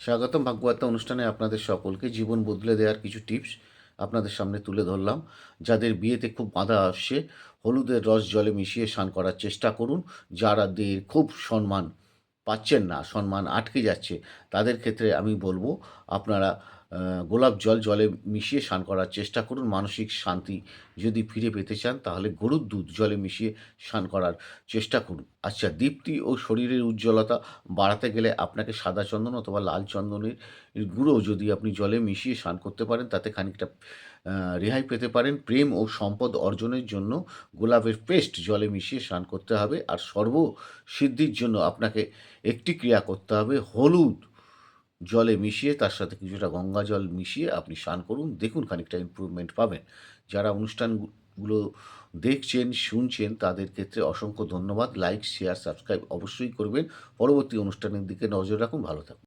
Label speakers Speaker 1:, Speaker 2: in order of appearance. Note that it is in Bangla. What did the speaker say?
Speaker 1: স্বাগতম ভাগ্যবার্তা অনুষ্ঠানে আপনাদের সকলকে। জীবন বদলে দেওয়ার কিছু টিপস আপনাদের সামনে তুলে ধরলাম। যাদের বিয়েতে খুব বাধা আসছে, হলুদের রস জলে মিশিয়ে স্নান করার চেষ্টা করুন। যারা দের খুব সম্মান পাচ্ছেন না, সম্মান আটকে যাচ্ছে, তাদের ক্ষেত্রে আমি বলব, আপনারা গোলাপ জল জলে মিশিয়ে স্নান করার চেষ্টা করুন। মানসিক শান্তি যদি ফিরে পেতে চান, তাহলে গরুর দুধ জলে মিশিয়ে স্নান করার চেষ্টা করুন। আচ্ছা দীপ্তি ও শরীরের উজ্জ্বলতা বাড়াতে গেলে আপনাকে সাদা চন্দন অথবা লাল চন্দনের গুঁড়ো যদি আপনি জলে মিশিয়ে স্নান করতে পারেন, তাতে খানিকটা রেহাই পেতে পারেন। প্রেম ও সম্পদ অর্জনের জন্য গোলাপের পেস্ট জলে মিশিয়ে স্নান করতে হবে। আর সর্বসিদ্ধির জন্য আপনাকে একটি ক্রিয়া করতে হবে, হলুদ। জলে মিশিয়ে, তার সাথে কিছুটা গঙ্গা জল মিশিয়ে আপনি স্নান করুন। দেখুন খানিকটা ইম্প্রুভমেন্ট পাবেন। যারা অনুষ্ঠানগুলো দেখছেন, শুনছেন, তাদের ক্ষেত্রে অসংখ্য ধন্যবাদ। লাইক শেয়ার সাবস্ক্রাইব অবশ্যই করবেন। পরবর্তী অনুষ্ঠানের দিকে নজর রাখুন। ভালো থাকুন।